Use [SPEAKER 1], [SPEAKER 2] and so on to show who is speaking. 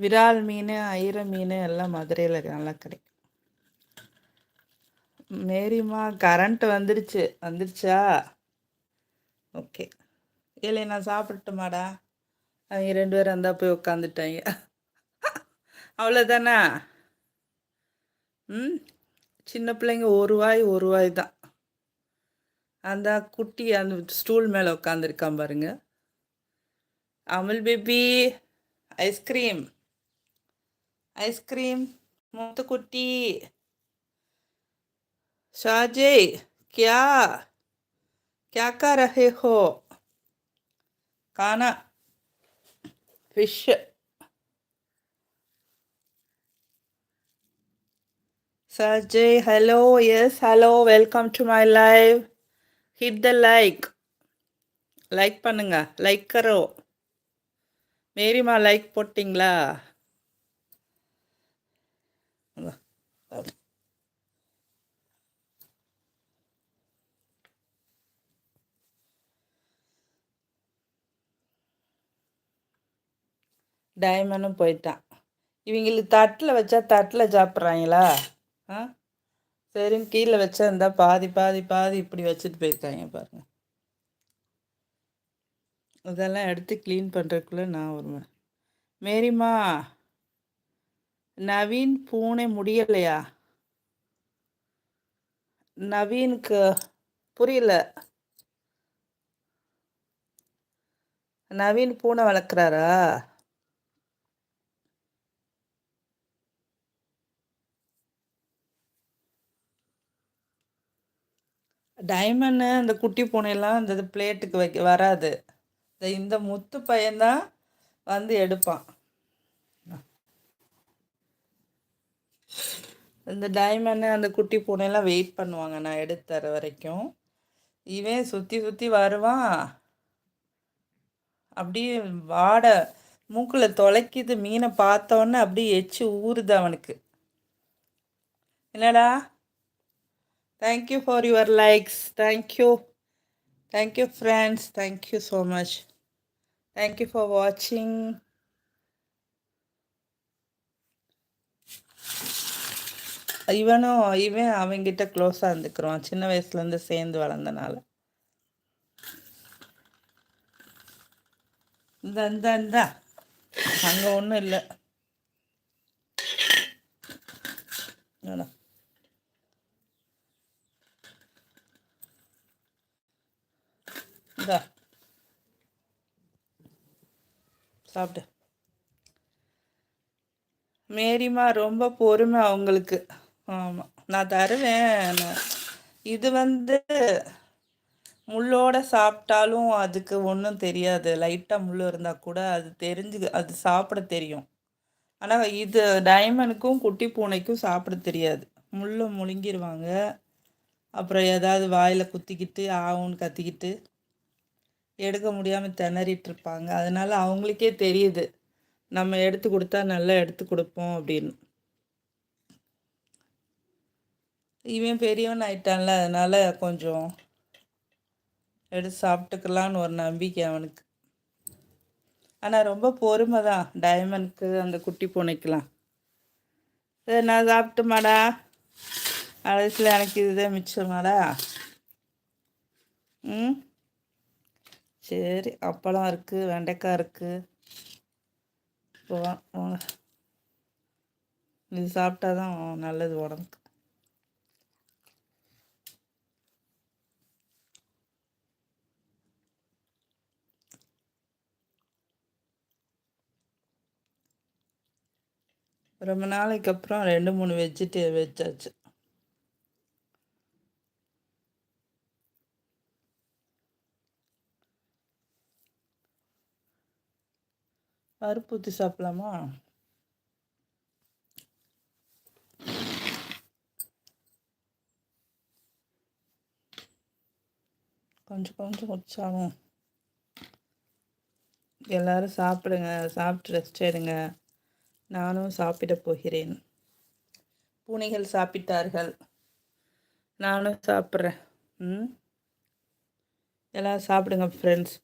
[SPEAKER 1] விரால் மீன் ஐர மீன் எல்லாம் மதுரையில் நல்லா கிடைக்கும். மேரிம்மா கரண்ட் வந்துருச்சு. வந்துருச்சா? ஓகே இல்லை நான் சாப்பிட்டுமாடா அவங்க ரெண்டு பேரும் இருந்தால் போய் உட்காந்துட்டாங்க அவ்வளோதானா ம் சின்ன பிள்ளைங்க ஒரு வாய் ஒரு வாய் தான். அந்த குட்டி அந்த ஸ்டூல் மேலே உட்காந்துருக்கான் பாருங்க. Amul baby ice cream ice cream மூத்துக்குட்டி ஷாஜே கியா கியா கா ரஹே ஹோ கானா fish சாஜே hello yes hello welcome to my live hit the like like பண்ணுங்க லைக் கரோ மேரிமா லைக் போட்டிங்களா டைமண்டும் போயிட்டான். இவங்களுக்கு தட்டில் வச்சா தட்டில் சாப்பிட்றாங்களா? ஆ? சரின்னு கீழே வச்சா இருந்தால் பாதி பாதி பாதி இப்படி வச்சுட்டு போயிருக்காங்க பாருங்கள் இதெல்லாம் எடுத்து க்ளீன் பண்ணுறதுக்குள்ளே நான் வருவேன். மேரிம்மா நவீன் பூனை முடியலையா? நவீனுக்கு புரியல. நவீன் பூனை வளர்க்குறாரா? டைமண்டு அந்த குட்டி பூனையெல்லாம் இந்த பிளேட்டுக்கு வைக்க வராது. இந்த இந்த முத்து பையன்தான் வந்து எடுப்பான். இந்த டைமண்டு அந்த குட்டி பூனையெல்லாம் வெயிட் பண்ணுவாங்க. நான் எடுத்து தர வரைக்கும். இவன் சுற்றி சுற்றி வருவான். அப்படியே வாட மூக்கில் தொலைக்குது. மீனை பார்த்தோன்னே அப்படியே எச்சு ஊறுது அவனுக்கு. என்னடா? Thank you for your likes thank you thank you friends thank you so much thank you for வாட்சிங் இவனும் இவன் அவங்கிட்ட க்ளோஸாக இருந்துக்கிறான் சின்ன வயசுலேருந்து சேர்ந்து வளர்ந்தனால இந்த இந்த இந்த அங்கே ஒன்றும் இல்லை இந்தா சாப்பிட்டு மேரிமா ரொம்ப பொறுமை அவங்களுக்கு. ஆமாம் நான் தருவேன். இது வந்து முள்ளோட சாப்பிட்டாலும் அதுக்கு ஒன்றும் தெரியாது. லைட்டாக முள் இருந்தால் கூட அது தெரிஞ்சு அது சாப்பிட தெரியும். ஆனால் இது டைமண்டுக்கும் குட்டி பூனைக்கும் சாப்பிட தெரியாது. முள்ளை முழுங்கிடுவாங்க அப்புறம் ஏதாவது வாயில் குத்திக்கிட்டு ஆவுன்னு கத்திக்கிட்டு எடுக்க முடியாமல் திணறிட்டு இருப்பாங்க. அதனால் அவங்களுக்கே தெரியுது. நம்ம எடுத்து கொடுத்தா நல்லா எடுத்து கொடுப்போம் அப்படின்னு. இவன் பெரியவன் ஆயிட்டான்ல அதனால் கொஞ்சம் எடுத்து சாப்பிட்டுக்கலான்னு ஒரு நம்பிக்கை அவனுக்கு. ஆனால் ரொம்ப பொறுமை தான் டைமண்ட்க்கு அந்த குட்டி பூனைக்கெலாம் சரி நான் சாப்பிட்டுமாடா. கடைசியில் எனக்கு இதுதான் மிச்சமாடா. ம்? சரி அப்பளம் இருக்குது வெண்டைக்காய் இருக்குது போங்க இது சாப்பிட்டா தான் நல்லது உடம்புக்கு. ரொம்ப நாளைக்கு அப்புறம் ரெண்டு மூணு வெஜிடே வச்சாச்சு. பருப்பு ஊற்றி சாப்பிட்லாமா? கொஞ்சம் கொஞ்சம் உற்சாகம் எல்லாரும் சாப்பிடுங்க சாப்பிட்டு ரெஸ்ட் எடுங்க. நானும் சாப்பிட போகிறேன். பூனைகள் சாப்பிட்டார்கள். நானும் சாப்பிட்றேன். ம்? எல்லோரும் சாப்பிடுங்க ஃப்ரெண்ட்ஸ்